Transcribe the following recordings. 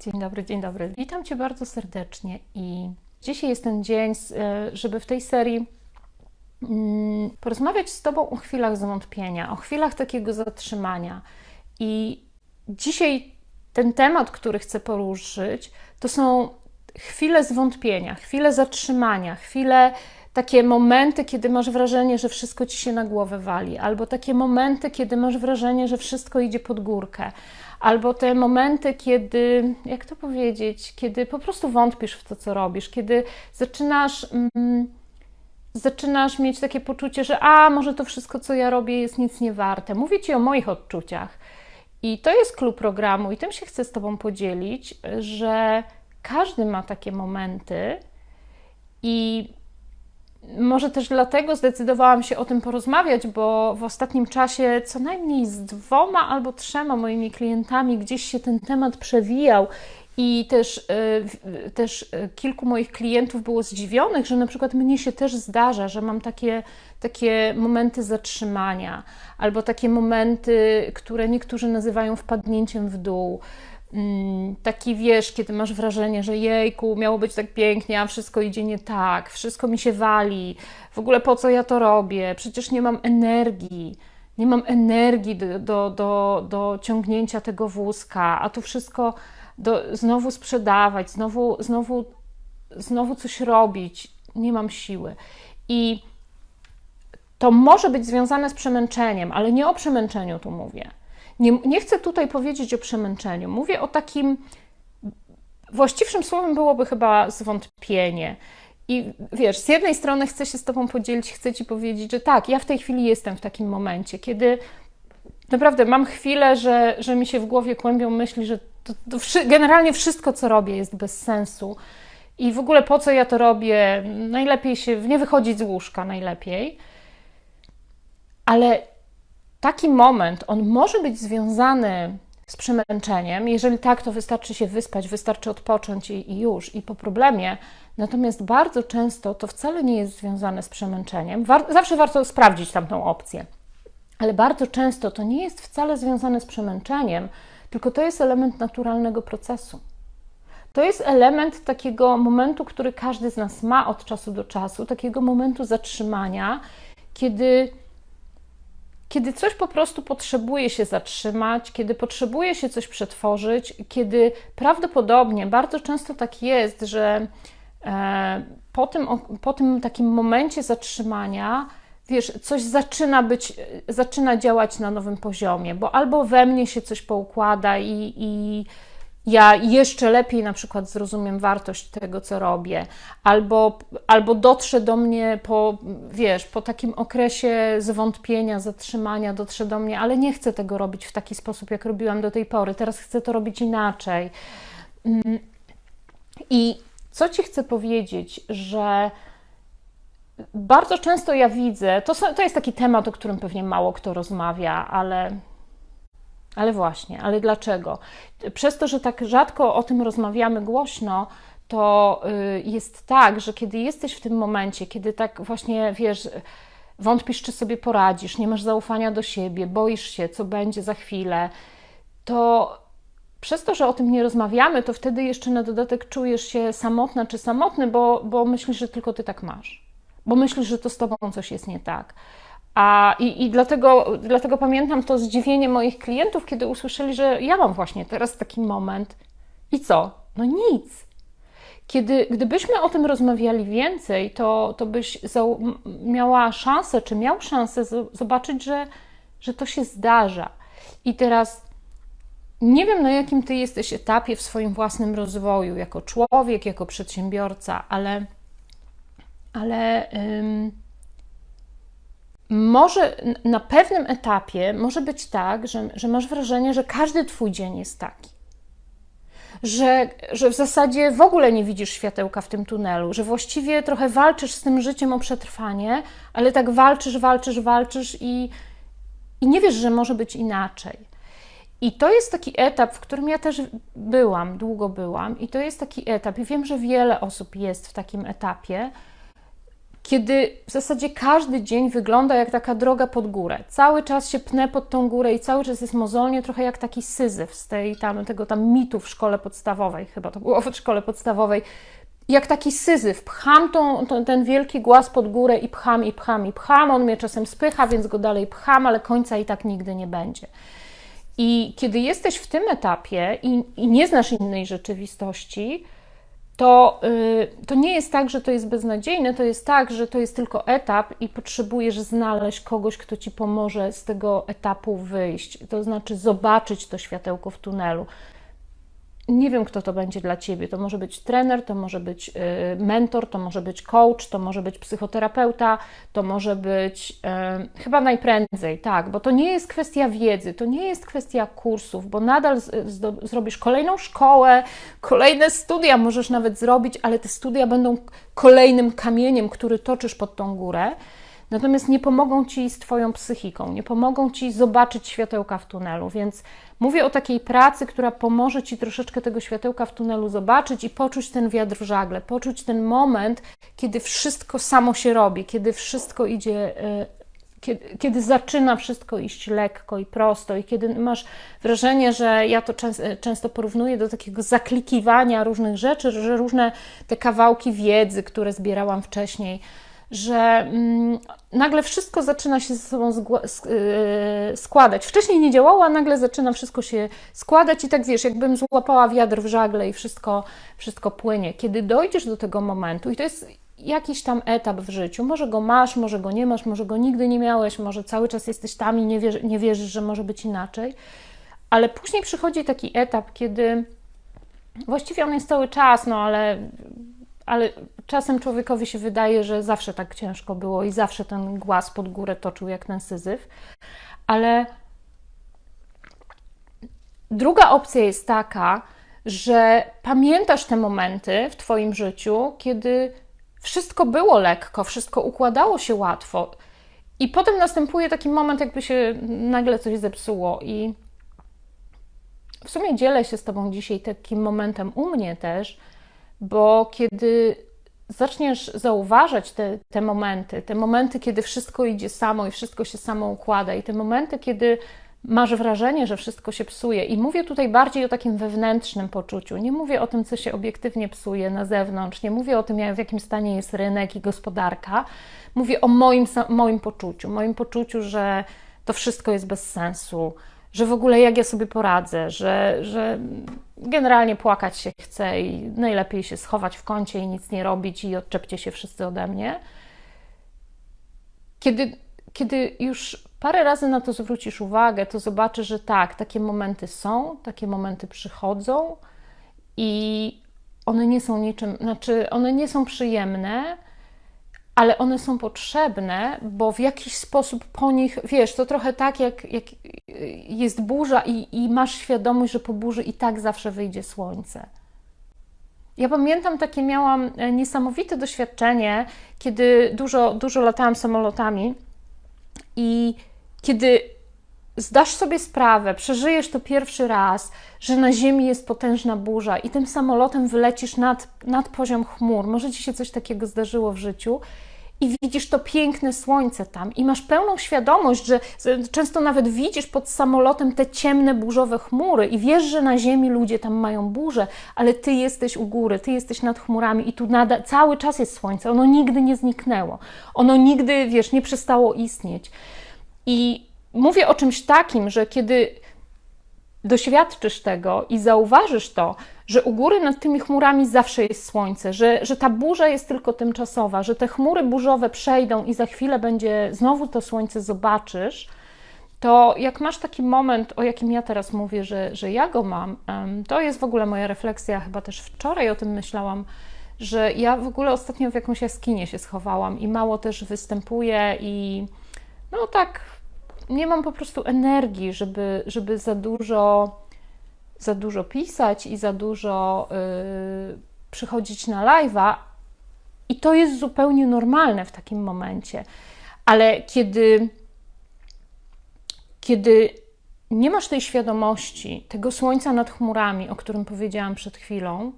Dzień dobry, dzień dobry. Witam Cię bardzo serdecznie i dzisiaj jest ten dzień, e, żeby w tej serii mm, porozmawiać z Tobą o chwilach zwątpienia, o chwilach takiego zatrzymania. I dzisiaj ten temat, który chcę poruszyć, to są chwile zwątpienia, chwile zatrzymania, chwile takie momenty, kiedy masz wrażenie, że wszystko ci się na głowę wali, albo takie momenty, kiedy masz wrażenie, że wszystko idzie pod górkę, albo te momenty, kiedy, jak to powiedzieć, kiedy po prostu wątpisz w to, co robisz, kiedy zaczynasz. Mm, zaczynasz mieć takie poczucie, że a może to wszystko, co ja robię, jest nic nie warte. Mówię ci o moich odczuciach. I to jest klub programu, i tym się chcę z Tobą podzielić, że każdy ma takie momenty, i może też dlatego zdecydowałam się o tym porozmawiać, bo w ostatnim czasie co najmniej z dwoma albo trzema moimi klientami gdzieś się ten temat przewijał i też, yy, też kilku moich klientów było zdziwionych, że na przykład mnie się też zdarza, że mam takie, takie momenty zatrzymania albo takie momenty, które niektórzy nazywają wpadnięciem w dół. Mm, taki wiesz, kiedy masz wrażenie, że jejku, miało być tak pięknie, a wszystko idzie nie tak, wszystko mi się wali, w ogóle po co ja to robię, przecież nie mam energii, nie mam energii do, do, do, do ciągnięcia tego wózka, a to wszystko do, znowu sprzedawać, znowu, znowu, znowu coś robić, nie mam siły. I to może być związane z przemęczeniem, ale nie o przemęczeniu tu mówię nie, nie chcę tutaj powiedzieć o przemęczeniu. Mówię o takim. Właściwszym słowem byłoby chyba zwątpienie. I wiesz, z jednej strony chcę się z Tobą podzielić, chcę Ci powiedzieć, że tak, ja w tej chwili jestem w takim momencie, kiedy naprawdę mam chwilę, że, że mi się w głowie kłębią myśli, że to, to generalnie wszystko, co robię, jest bez sensu. I w ogóle po co ja to robię? Najlepiej się nie wychodzić z łóżka, najlepiej. Ale taki moment, on może być związany z przemęczeniem. Jeżeli tak, to wystarczy się wyspać, wystarczy odpocząć i, i, już, i po problemie. Natomiast bardzo często to wcale nie jest związane z przemęczeniem. War zawsze warto sprawdzić tamtą opcję. Ale bardzo często to nie jest wcale związane z przemęczeniem, tylko to jest element naturalnego procesu. To jest element takiego momentu, który każdy z nas ma od czasu do czasu, takiego momentu zatrzymania, kiedy kiedy coś po prostu potrzebuje się zatrzymać, kiedy potrzebuje się coś przetworzyć, kiedy prawdopodobnie bardzo często tak jest, że e, po tym, po tym takim momencie zatrzymania, wiesz, coś zaczyna być, zaczyna działać na nowym poziomie, bo albo we mnie się coś poukłada i, i ja jeszcze lepiej na przykład zrozumiem wartość tego, co robię, albo, albo dotrze do mnie po, wiesz, po takim okresie zwątpienia, zatrzymania, dotrze do mnie, ale nie chcę tego robić w taki sposób, jak robiłam do tej pory, teraz chcę to robić inaczej. Mm. I co Ci chcę powiedzieć, że bardzo często ja widzę, to, to jest taki temat, o którym pewnie mało kto rozmawia, ale ale właśnie, ale dlaczego? Przez to, że tak rzadko o tym rozmawiamy głośno, to y, jest tak, że kiedy jesteś w tym momencie, kiedy tak właśnie wiesz, wątpisz, czy sobie poradzisz, nie masz zaufania do siebie, boisz się, co będzie za chwilę, to przez to, że o tym nie rozmawiamy, to wtedy jeszcze na dodatek czujesz się samotna czy samotny, bo, bo myślisz, że tylko ty tak masz, bo myślisz, że to z tobą coś jest nie tak. A, i, I dlatego, dlatego pamiętam to zdziwienie moich klientów, kiedy usłyszeli, że ja mam właśnie teraz taki moment. I co? No nic. Kiedy, gdybyśmy o tym rozmawiali więcej, to, to byś miała szansę, czy miał szansę zobaczyć, że, że to się zdarza. I teraz nie wiem, na jakim ty jesteś etapie w swoim własnym rozwoju, jako człowiek, jako przedsiębiorca, ale, ale może na pewnym etapie może być tak, że, że masz wrażenie, że każdy twój dzień jest taki. Że, że w zasadzie w ogóle nie widzisz światełka w tym tunelu, że właściwie trochę walczysz z tym życiem o przetrwanie, ale tak walczysz, walczysz, walczysz i, i nie wiesz, że może być inaczej. I to jest taki etap, w którym ja też byłam, długo byłam, i to jest taki etap, i wiem, że wiele osób jest w takim etapie, kiedy w zasadzie każdy dzień wygląda jak taka droga pod górę. Cały czas się pnę pod tą górę i cały czas jest mozolnie, trochę jak taki syzyf z tej tam, tego tam mitu w szkole podstawowej, chyba to było w szkole podstawowej, jak taki syzyf. Pcham tą, tą, ten wielki głaz pod górę i pcham, i pcham, i pcham. On mnie czasem spycha, więc go dalej pcham, ale końca i tak nigdy nie będzie. I kiedy jesteś w tym etapie i, i nie znasz innej rzeczywistości, to, yy, to nie jest tak, że to jest beznadziejne, to jest tak, że to jest tylko etap i potrzebujesz znaleźć kogoś, kto ci pomoże z tego etapu wyjść, to znaczy zobaczyć to światełko w tunelu nie wiem, kto to będzie dla ciebie. To może być trener, to może być y, mentor, to może być coach, to może być psychoterapeuta, to może być y, chyba najprędzej, tak, bo to nie jest kwestia wiedzy, to nie jest kwestia kursów, bo nadal z, z, zrobisz kolejną szkołę, kolejne studia możesz nawet zrobić, ale te studia będą kolejnym kamieniem, który toczysz pod tą górę. Natomiast nie pomogą ci z Twoją psychiką, nie pomogą ci zobaczyć światełka w tunelu, więc mówię o takiej pracy, która pomoże ci troszeczkę tego światełka w tunelu zobaczyć i poczuć ten wiatr w żagle, poczuć ten moment, kiedy wszystko samo się robi, kiedy wszystko idzie e, kiedy, kiedy, zaczyna wszystko iść lekko i prosto, i kiedy masz wrażenie, że ja to często, często porównuję do takiego zaklikiwania różnych rzeczy, że różne te kawałki wiedzy, które zbierałam wcześniej, że mm, nagle wszystko zaczyna się ze sobą y, składać. Wcześniej nie działało, a nagle zaczyna wszystko się składać i tak wiesz, jakbym złapała wiatr w żagle i wszystko, wszystko płynie. Kiedy dojdziesz do tego momentu, i to jest jakiś tam etap w życiu, może go masz, może go nie masz, może go nigdy nie miałeś, może cały czas jesteś tam i nie, wierzy, nie wierzysz, że może być inaczej, ale później przychodzi taki etap, kiedy właściwie on jest cały czas, no ale ale czasem człowiekowi się wydaje, że zawsze tak ciężko było i zawsze ten głaz pod górę toczył jak ten syzyf. Ale druga opcja jest taka, że pamiętasz te momenty w Twoim życiu, kiedy wszystko było lekko, wszystko układało się łatwo. I potem następuje taki moment, jakby się nagle coś zepsuło. I w sumie dzielę się z Tobą dzisiaj takim momentem u mnie też, bo kiedy zaczniesz zauważać te, te momenty, te momenty, kiedy wszystko idzie samo i wszystko się samo układa, i te momenty, kiedy masz wrażenie, że wszystko się psuje. I mówię tutaj bardziej o takim wewnętrznym poczuciu. Nie mówię o tym, co się obiektywnie psuje na zewnątrz, nie mówię o tym, w jakim stanie jest rynek i gospodarka. Mówię o moim, moim poczuciu, moim poczuciu, że to wszystko jest bez sensu, że w ogóle jak ja sobie poradzę, że, że generalnie płakać się chce i najlepiej się schować w kącie i nic nie robić i odczepcie się wszyscy ode mnie. Kiedy, kiedy już parę razy na to zwrócisz uwagę, to zobaczysz, że tak, takie momenty są, takie momenty przychodzą i one nie są niczym, znaczy one nie są przyjemne, ale one są potrzebne, bo w jakiś sposób po nich, wiesz, to trochę tak, jak, jak jest burza i, i masz świadomość, że po burzy i tak zawsze wyjdzie słońce. Ja pamiętam takie miałam e, niesamowite doświadczenie, kiedy dużo, dużo latałam samolotami i kiedy zdasz sobie sprawę, przeżyjesz to pierwszy raz, że na Ziemi jest potężna burza i tym samolotem wylecisz nad, nad poziom chmur. Może ci się coś takiego zdarzyło w życiu. I widzisz to piękne słońce tam, i masz pełną świadomość, że często nawet widzisz pod samolotem te ciemne, burzowe chmury, i wiesz, że na Ziemi ludzie tam mają burze, ale ty jesteś u góry, ty jesteś nad chmurami, i tu nada, cały czas jest słońce. Ono nigdy nie zniknęło, ono nigdy, wiesz, nie przestało istnieć. I mówię o czymś takim, że kiedy doświadczysz tego i zauważysz to, że u góry nad tymi chmurami zawsze jest słońce, że, że ta burza jest tylko tymczasowa, że te chmury burzowe przejdą i za chwilę będzie znowu to słońce zobaczysz, to jak masz taki moment, o jakim ja teraz mówię, że, że ja go mam, to jest w ogóle moja refleksja, chyba też wczoraj o tym myślałam, że ja w ogóle ostatnio w jakąś jaskinię się schowałam i mało też występuję i no tak nie mam po prostu energii, żeby, żeby za dużo za dużo pisać i za dużo yy, przychodzić na live'a, i to jest zupełnie normalne w takim momencie. Ale kiedy, kiedy nie masz tej świadomości, tego słońca nad chmurami, o którym powiedziałam przed chwilą,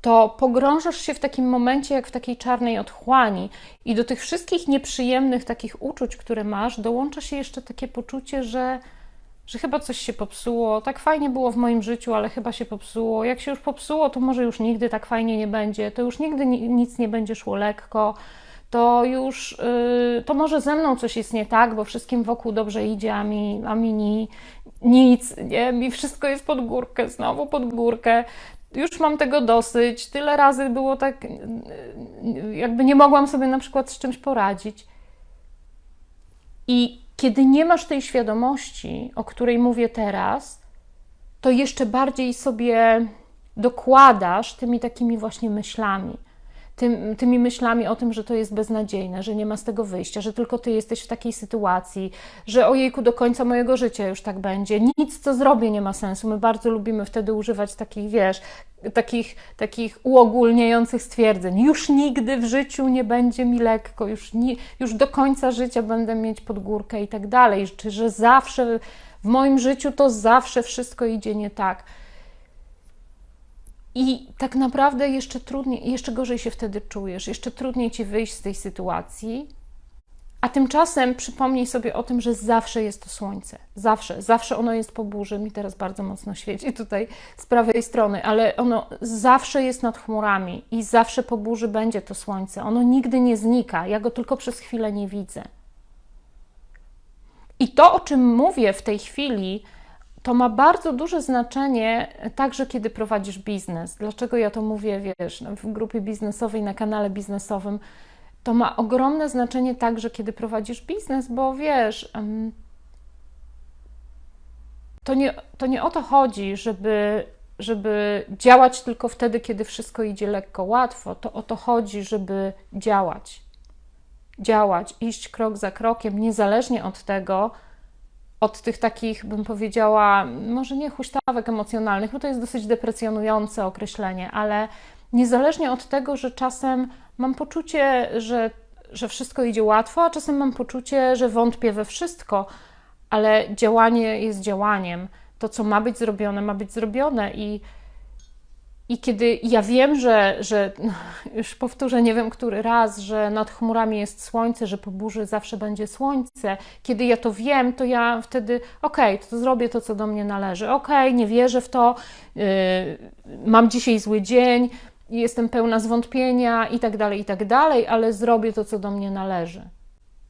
to pogrążasz się w takim momencie, jak w takiej czarnej otchłani, i do tych wszystkich nieprzyjemnych takich uczuć, które masz, dołącza się jeszcze takie poczucie, że, że chyba coś się popsuło. Tak fajnie było w moim życiu, ale chyba się popsuło. Jak się już popsuło, to może już nigdy tak fajnie nie będzie, to już nigdy ni- nic nie będzie szło lekko. To już, yy, to może ze mną coś jest nie tak, bo wszystkim wokół dobrze idzie, a mi, a mi ni, nic, nie? Mi wszystko jest pod górkę, znowu pod górkę już mam tego dosyć. Tyle razy było tak, jakby nie mogłam sobie na przykład z czymś poradzić. I kiedy nie masz tej świadomości, o której mówię teraz, to jeszcze bardziej sobie dokładasz tymi takimi właśnie myślami. Tym, tymi myślami o tym, że to jest beznadziejne, że nie ma z tego wyjścia, że tylko ty jesteś w takiej sytuacji, że ojejku, do końca mojego życia już tak będzie, nic co zrobię nie ma sensu. My bardzo lubimy wtedy używać takich, wiesz, takich, takich uogólniających stwierdzeń. Już nigdy w życiu nie będzie mi lekko, już, nie, już do końca życia będę mieć pod górkę i tak dalej, czy że zawsze w moim życiu to zawsze wszystko idzie nie tak. I tak naprawdę jeszcze trudniej, jeszcze gorzej się wtedy czujesz, jeszcze trudniej ci wyjść z tej sytuacji. A tymczasem przypomnij sobie o tym, że zawsze jest to słońce. Zawsze, zawsze ono jest po burzy. Mi teraz bardzo mocno świeci tutaj z prawej strony, ale ono zawsze jest nad chmurami i zawsze po burzy będzie to słońce. Ono nigdy nie znika. Ja go tylko przez chwilę nie widzę. I to, o czym mówię w tej chwili, to ma bardzo duże znaczenie także, kiedy prowadzisz biznes. Dlaczego ja to mówię, wiesz, w grupie biznesowej, na kanale biznesowym? To ma ogromne znaczenie także, kiedy prowadzisz biznes, bo wiesz, to nie, to nie o to chodzi, żeby, żeby działać tylko wtedy, kiedy wszystko idzie lekko, łatwo. To o to chodzi, żeby działać. Działać, iść krok za krokiem, niezależnie od tego, od tych takich, bym powiedziała, może nie huśtawek emocjonalnych, bo to jest dosyć deprecjonujące określenie, ale niezależnie od tego, że czasem mam poczucie, że, że wszystko idzie łatwo, a czasem mam poczucie, że wątpię we wszystko, ale działanie jest działaniem. To, co ma być zrobione, ma być zrobione i i kiedy ja wiem, że, że już powtórzę, nie wiem który raz, że nad chmurami jest słońce, że po burzy zawsze będzie słońce, kiedy ja to wiem, to ja wtedy, okej, okay, to zrobię to, co do mnie należy. Okej, okay, nie wierzę w to, yy, mam dzisiaj zły dzień, jestem pełna zwątpienia i tak dalej, i tak dalej, ale zrobię to, co do mnie należy.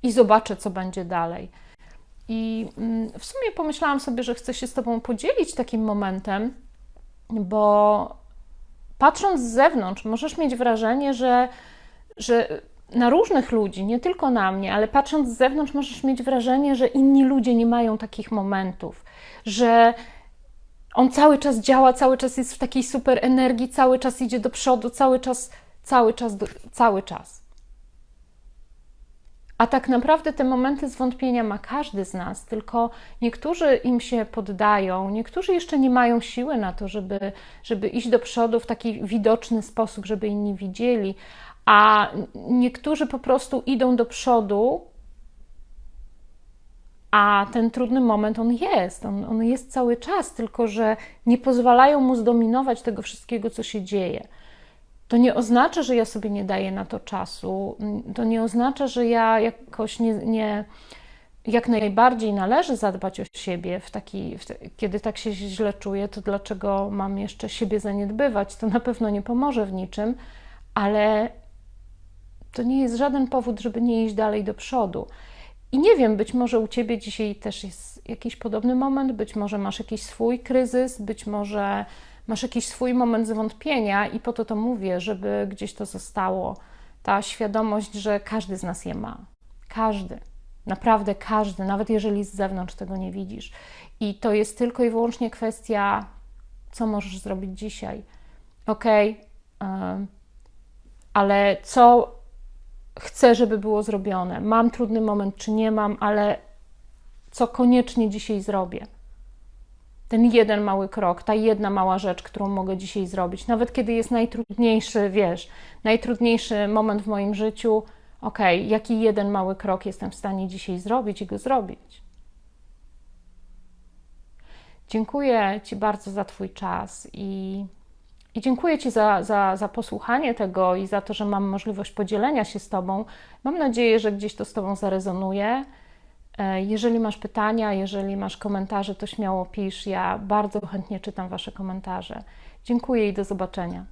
I zobaczę, co będzie dalej. I yy, w sumie pomyślałam sobie, że chcę się z Tobą podzielić takim momentem, bo patrząc z zewnątrz, możesz mieć wrażenie, że, że na różnych ludzi, nie tylko na mnie, ale patrząc z zewnątrz, możesz mieć wrażenie, że inni ludzie nie mają takich momentów, że on cały czas działa, cały czas jest w takiej super energii, cały czas idzie do przodu, cały czas, cały czas, cały czas. A tak naprawdę te momenty zwątpienia ma każdy z nas, tylko niektórzy im się poddają, niektórzy jeszcze nie mają siły na to, żeby, żeby iść do przodu w taki widoczny sposób, żeby inni widzieli, a niektórzy po prostu idą do przodu, a ten trudny moment on jest, on, on jest cały czas, tylko że nie pozwalają mu zdominować tego wszystkiego, co się dzieje. To nie oznacza, że ja sobie nie daję na to czasu. To nie oznacza, że ja jakoś nie, nie jak najbardziej należy zadbać o siebie, w taki, w kiedy tak się źle czuję, to dlaczego mam jeszcze siebie zaniedbywać? To na pewno nie pomoże w niczym, ale to nie jest żaden powód, żeby nie iść dalej do przodu. I nie wiem, być może u ciebie dzisiaj też jest jakiś podobny moment, być może masz jakiś swój kryzys, być może masz jakiś swój moment zwątpienia i po to to mówię, żeby gdzieś to zostało. Ta świadomość, że każdy z nas je ma. Każdy. Naprawdę każdy, nawet jeżeli z zewnątrz tego nie widzisz. I to jest tylko i wyłącznie kwestia, co możesz zrobić dzisiaj. Ok, yy, ale co chcę, żeby było zrobione? Mam trudny moment, czy nie mam, ale co koniecznie dzisiaj zrobię? ten jeden mały krok, ta jedna mała rzecz, którą mogę dzisiaj zrobić, nawet kiedy jest najtrudniejszy, wiesz, najtrudniejszy moment w moim życiu, ok, jaki jeden mały krok jestem w stanie dzisiaj zrobić i go zrobić. Dziękuję Ci bardzo za Twój czas i, dziękuję Ci za, za, za posłuchanie tego i za to, że mam możliwość podzielenia się z Tobą. Mam nadzieję, że gdzieś to z Tobą zarezonuje. E, Jeżeli masz pytania, jeżeli masz komentarze, to śmiało pisz. Ja bardzo chętnie czytam Wasze komentarze. Dziękuję i do zobaczenia.